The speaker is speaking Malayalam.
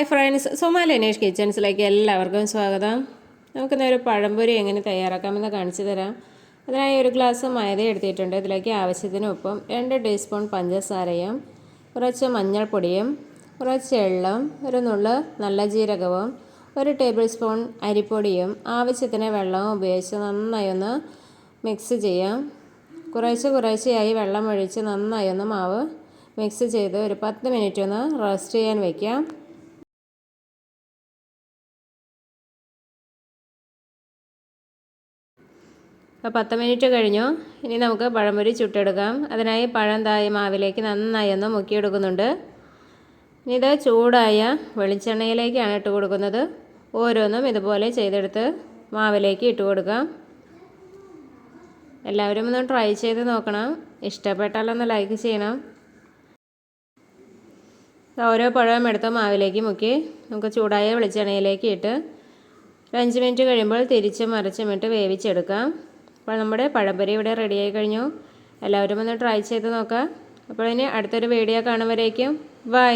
ഹായ് ഫ്രണ്ട്സ് സോമാലി അനേഷ് കിച്ചൺസിലേക്ക് എല്ലാവർക്കും സ്വാഗതം. നമുക്കിന്ന് ഒരു പഴംപൊരി എങ്ങനെ തയ്യാറാക്കാമെന്ന് കാണിച്ചു തരാം. അതിനായി ഒരു ഗ്ലാസ് മൈദ എടുത്തിട്ടുണ്ട്. ഇതിലേക്ക് ആവശ്യത്തിന് ഉപ്പും രണ്ട് ടീസ്പൂൺ പഞ്ചസാരയും കുറച്ച് മഞ്ഞൾപ്പൊടിയും കുറച്ച് എള്ളും ഒരു നുള്ള് നല്ല ജീരകവും ഒരു ടേബിൾ സ്പൂൺ അരിപ്പൊടിയും ആവശ്യത്തിന് വെള്ളവും ഉപയോഗിച്ച് നന്നായി ഒന്ന് മിക്സ് ചെയ്യാം. കുറേശ്ശെ കുറേശ്ശെയായി വെള്ളം ഒഴിച്ച് നന്നായി ഒന്ന് മാവ് മിക്സ് ചെയ്ത് ഒരു പത്ത് മിനിറ്റ് ഒന്ന് റോസ്റ്റ് ചെയ്യാൻ വയ്ക്കാം അപ്പോൾ പത്ത് മിനിറ്റ് കഴിഞ്ഞു. ഇനി നമുക്ക് പഴംപൊരി ചുട്ടെടുക്കാം. അതിനായി പഴം തായ മാവിലേക്ക് നന്നായി ഒന്ന് മുക്കിയെടുക്കുന്നുണ്ട്. ഇനി ഇത് ചൂടായ വെളിച്ചെണ്ണയിലേക്കാണ് ഇട്ട് കൊടുക്കുന്നത്. ഓരോന്നും ഇതുപോലെ ചെയ്തെടുത്ത് മാവിലേക്ക് ഇട്ട് കൊടുക്കാം. എല്ലാവരും ഒന്ന് ട്രൈ ചെയ്ത് നോക്കണം. ഇഷ്ടപ്പെട്ടാലൊന്ന് ലൈക്ക് ചെയ്യണം. ഓരോ പഴവും എടുത്ത് മാവിലേക്ക് മുക്കി. നമുക്ക് ചൂടായ വെളിച്ചെണ്ണയിലേക്ക് ഇട്ട് ഒരു അഞ്ച് മിനിറ്റ് കഴിയുമ്പോൾ തിരിച്ചും മറിച്ചും ഇട്ട് വേവിച്ചെടുക്കാം. അപ്പോൾ നമ്മുടെ പഴംപൊരി ഇവിടെ റെഡിയായി കഴിഞ്ഞു. എല്ലാവരും ഒന്ന് ട്രൈ ചെയ്ത് നോക്കുക അപ്പോൾ ഇനി അടുത്തൊരു വീഡിയോ കാണുമ്പോഴേക്കും ബൈ